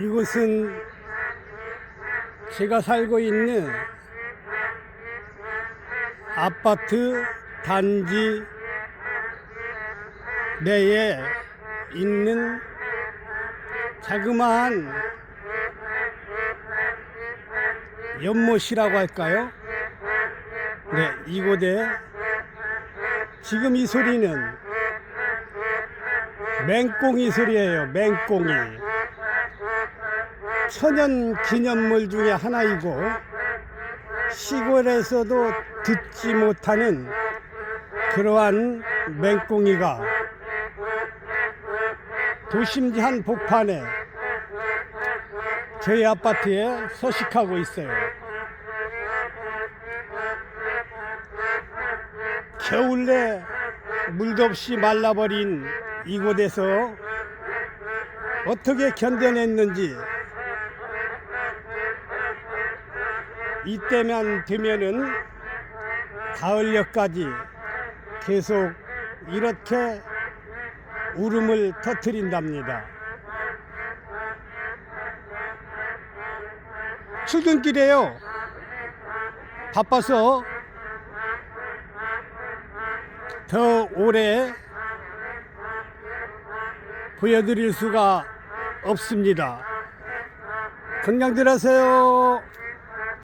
이곳은 제가 살고 있는 아파트 단지 내에 있는 자그마한 연못이라고 할까요? 네, 이곳에 지금 이 소리는 맹꽁이 소리예요. 맹꽁이. 천연 기념물 중에 하나이고 시골에서도 듣지 못하는 그러한 맹꽁이가 도심지 한 복판에 저희 아파트에 서식하고 있어요. 겨울에 물도 없이 말라버린 이곳에서 어떻게 견뎌냈는지 이때만 되면은 가을녘까지 계속 이렇게 울음을 터뜨린답니다. 출근길에요. 바빠서 더 오래 보여드릴 수가 없습니다. 건강 들 하세요.